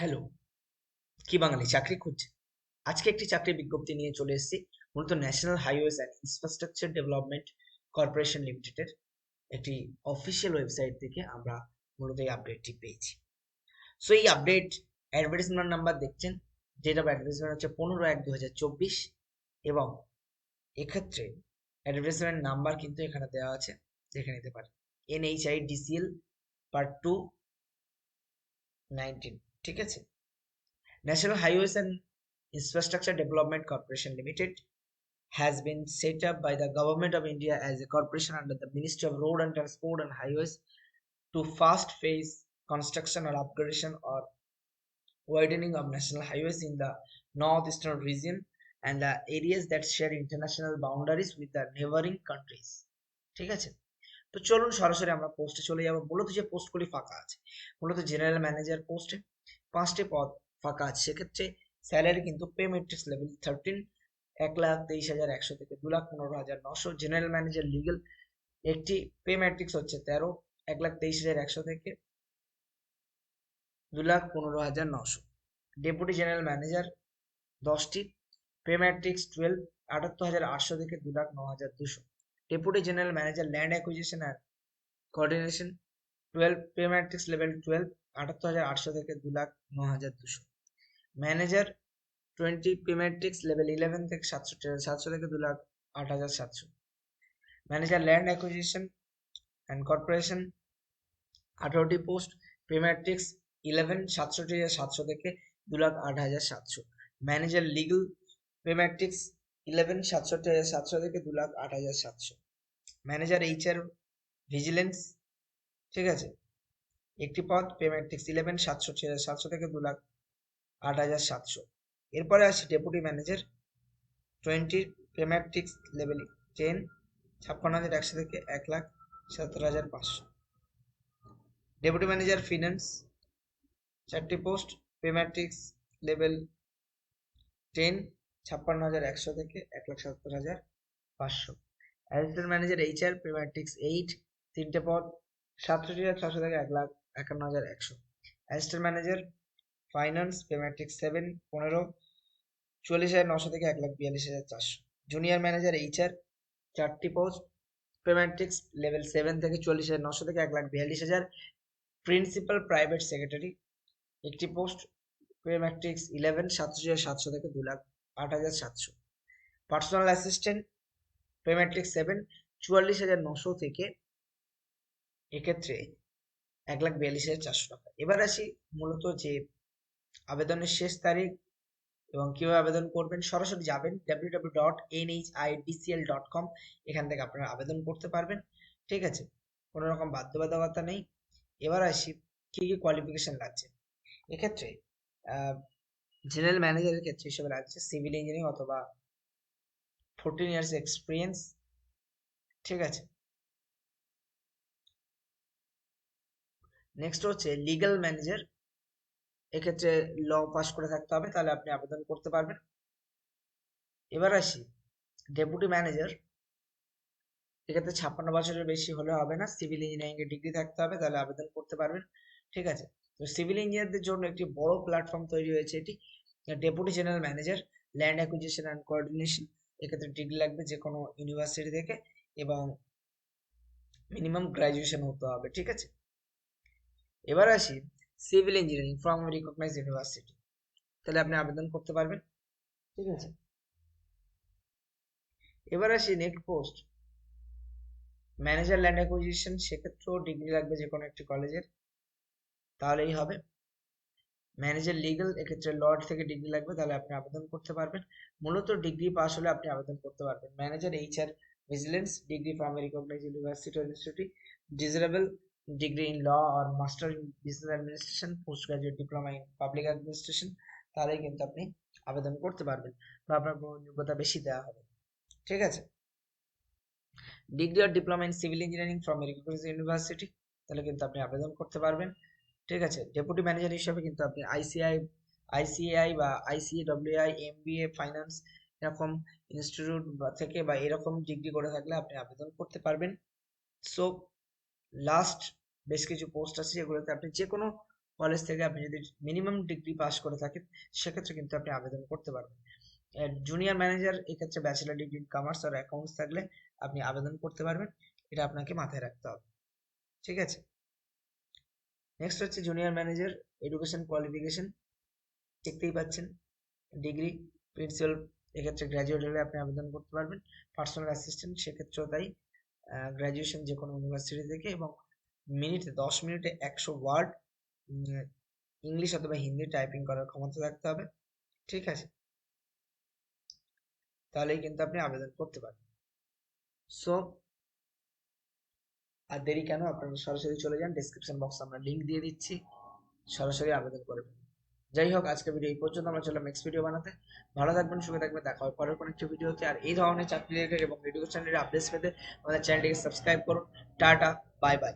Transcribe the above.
Hello কি বাঙালি? চাকরি খুঁজছে। আজকে একটি চাকরির বিজ্ঞপ্তি নিয়ে চলে এসেছি, মূলত National Highways and Infrastructure Development Corporation লিমিটেডের একটি অফিসিয়াল ওয়েবসাইট থেকে আমরা মূলত এই আপডেটটি পেয়েছি। সো এই আপডেট অ্যাডভার্টাইজমেন্ট নাম্বার দেখছেন ডেট অফ অ্যাডভার্টাইজমেন্ট হচ্ছে পনেরো এক দু হাজার চব্বিশ এবং এক্ষেত্রে অ্যাডভার্টাইজমেন্ট নাম্বার কিন্তু এখানে দেওয়া আছে, দেখে নিতে পারেন। NHI DCL part two nineteen ঠিক আছে National Highways and Infrastructure Development Corporation Limited has been set up by the Government of India as a corporation under the Ministry of Road and Transport and Highways to fast phase construction or upgradation or widening of national highways in the northeastern region and the areas that share international boundaries with the neighboring countries ঠিক আছে তো চলুন সরাসরি আমরা পোস্টে চলে যাব মূলত যে পোস্টগুলি ফাঁকা আছে মূলত জেনারেল ম্যানেজার পোস্টে পাঁচটি পদ ফাঁকা আছে। সেক্ষেত্রে স্যালারি কিন্তু পে মেট্রিক্স লেভেল থার্টিন এক লাখ তেইশ হাজার একশো থেকে দু লাখ পনেরো হাজার নশো। জেনারেল ম্যানেজার লিগেল একটি পে ম্যাট্রিক্স হচ্ছে তেরো, এক লাখ তেইশ হাজার একশো থেকে দু লাখ পনেরো হাজার নশো। ডেপুটি জেনারেল ম্যানেজার দশটি পে ম্যাট্রিক্স টুয়েলভ আটাত্তর হাজার আটশো থেকে দু লাখ ন হাজার দুশো। Deputy general manager land acquisition and coordination twelve pay matrix level twelve আটাত্তর হাজার আটশো থেকে দু লাখ ন হাজার দুশো। Manager twenty pay matrix level eleven থেকে সাতশো সাতশো থেকে দু লাখ আট হাজার সাতশো। Manager land acquisition and corporation আঠারোটি পোস্ট পেমেট্রিক্স ইলেভেন সাতষট্টি হাজার সাতশো থেকে দু লাখ আট হাজার সাতশো। ম্যানেজার লিগল পেমেট্রিক্স ইলেভেন সাতষট্টি হাজার সাতশো থেকে দু লাখ আট হাজার সাতশো। ম্যানেজার এইচআর ভিজিলেন্স ঠিক আছে? একটি পদ পেমেট্রিক্স ইলেভেন সাতষট্টি হাজার সাতশো থেকে দু লাখ আট হাজার সাতশো। এরপরে আসি deputy manager twenty pay matrix level ten ছাপ্পান্ন হাজার একশো থেকে এক লাখ সত্তর হাজার পাঁচশো। ডেপুটি ম্যানেজার ফিনান্স চারটি post pay matrix level ten ছাপ্পান্ন হাজার একশো থেকে এক লাখ সত্তর হাজার পাঁচশো। Assistant manager HR pay matrix eight তিনটে পদ সাতষট্টি হাজার ছশো থেকে এক লাখ একান্ন হাজার একশো। Assistant manager finance pay matrix seven পনেরো, চল্লিশ হাজার নশো থেকে এক লাখ বিয়াল্লিশ হাজার চারশো। জুনিয়র ম্যানেজার এইচআর চারটি post pay matrix level seven থেকে চল্লিশ হাজার নশো থেকে এক লাখ বিয়াল্লিশ হাজার। প্রিন্সিপাল প্রাইভেট সেক্রেটারি একটি পোস্ট পেমেট্রিক্স ইলেভেন সাতশো হাজার সাতশো থেকে দু লাখ আট হাজার সাতশো। পার্সোনাল অ্যাসিস্ট্যান্ট পেমেট্রিক্স সেভেন চুয়াল্লিশ হাজার নশো থেকে এক্ষেত্রে এক লাখ বিয়াল্লিশ হাজার চারশো টাকা। এবার আসি মূলত যে আবেদনের শেষ তারিখ এবং কীভাবে আবেদন করবেন, সরাসরি যাবেন W W dot NHIDCL dot com এখান থেকে আপনারা আবেদন করতে পারবেন। ঠিক আছে? কোনো রকম বাধ্যবাধকতা নেই। এবার আসি কি কি কোয়ালিফিকেশন লাগছে। এক্ষেত্রে জেনারেল ম্যানেজারের ক্ষেত্রে হিসেবে লাগছে সিভিল ইঞ্জিনিয়ারিং অথবা ফোরটিন ইয়ার্স এক্সপিরিয়েন্স ঠিক আছে? নেক্সট হচ্ছে লিগ্যাল ম্যানেজার এক্ষেত্রে ল পাস করে থাকতে হবে, তাহলে আপনি আবেদন করতে পারবেন। এবার আসি ডেপুটি ম্যানেজার এক্ষেত্রে ছাপ্পান্ন বছরের বেশি হলে হবে না সিভিল ইঞ্জিনিয়ারিং এর ডিগ্রি থাকতে হবে, তাহলে আবেদন করতে পারবেন, ঠিক আছে? তো সিভিল ইঞ্জিনিয়ারদের জন্য একটি বড় প্ল্যাটফর্ম তৈরি হয়েছে এটি deputy general manager land acquisition and coordination এক্ষেত্রে ডিগ্রি লাগবে যে কোনো ইউনিভার্সিটি থেকে এবং মিনিমাম গ্রাজুয়েশন হতে হবে, ঠিক আছে? এবার আসি civil engineering from recognise university তাহলে আপনি আবেদন করতে পারবেন। ঠিক আছে? এবার আসি next post manager land acquisition সেক্ষেত্রেও ডিগ্রি লাগবে যে কোনো একটি কলেজের তাহলেই হবে। ম্যানেজার লিগ্যাল এক্ষেত্রে লর্ড থেকে ডিগ্রি লাগবে, তাহলে আপনি আবেদন করতে পারবেন। মূলত ডিগ্রি পাস হলে আপনি আবেদন করতে পারবেন। Manager HR vigilance degree from recognise university institute desirable degree in law or master in business administration, postgraduate diploma in public administration, তাহলেই কিন্তু আপনি আবেদন করতে পারবেন বা আপনার যোগ্যতা বেশি দেওয়া হবে। ঠিক আছে? Degree R diploma in civil engineering from recognised university তাহলে কিন্তু আপনি আবেদন করতে পারবেন। ঠিক আছে? ডেপুটি ম্যানেজার হিসেবে কিন্তু আপনি আইসিআই আইসিআই বা আইসিডব্লিউআই এমবিএ ফাইন্যান্স এরকম ইনস্টিটিউট থেকে বা এরকম ডিগ্রি করে থাকলে আপনি আবেদন করতে পারবেন। সো লাস্ট বেশ কিছু পোস্ট আছে যেগুলোতে আপনি যে কোনো কলেজ থেকে আপনি যদি মিনিমাম ডিগ্রি পাস করে থাকেন, সেক্ষেত্রে কিন্তু আপনি আবেদন করতে পারবেন। জুনিয়র ম্যানেজার এক্ষেত্রে ব্যাচেলার ডিগ্রি কমার্স আর অ্যাকাউন্টস থাকলে আপনি আবেদন করতে পারবেন। এটা আপনাকে মাথায় রাখতে হবে। ঠিক আছে? নেক্সট হচ্ছে জুনিয়র ম্যানেজার এডুকেশন কোয়ালিফিকেশন দেখতেই পাচ্ছেন ডিগ্রি প্রিন্সিপাল এক্ষেত্রে গ্র্যাজুয়েট হলে আপনি আবেদন করতে পারবেন। পার্সোনাল অ্যাসিস্ট্যান্ট সেক্ষেত্রেও তাই গ্র্যাজুয়েশন যে কোনো ইউনিভার্সিটি থেকে এবং মিনিটে, দশ মিনিটে একশো ওয়ার্ড ইংলিশ অথবা হিন্দি টাইপিং করার ক্ষমতা থাকতে হবে। ঠিক আছে? তাহলেই কিন্তু আপনি আবেদন করতে পারবেন। সো আর দেরি কেন? আপনারা সরাসরি চলে যান ডেসক্রিপশন বক্স আমরা লিঙ্ক দিয়ে দিচ্ছি। সরাসরি আবেদন করে যাই হোক, আজকে ভিডিও এই পর্যন্ত। আমরা চললাম নেক্সট ভিডিও বানাতে। ভালো থাকবেন, সুখে থাকবেন। দেখা হবে পরের কোনো একটি ভিডিওতে আর এই ধরনের চাকরি রিলেটেড এবং এডুকেশন রিলেটেড আপডেটস পেতে আমাদের চ্যানেলটিকে সাবস্ক্রাইব করুন। Tata bye bye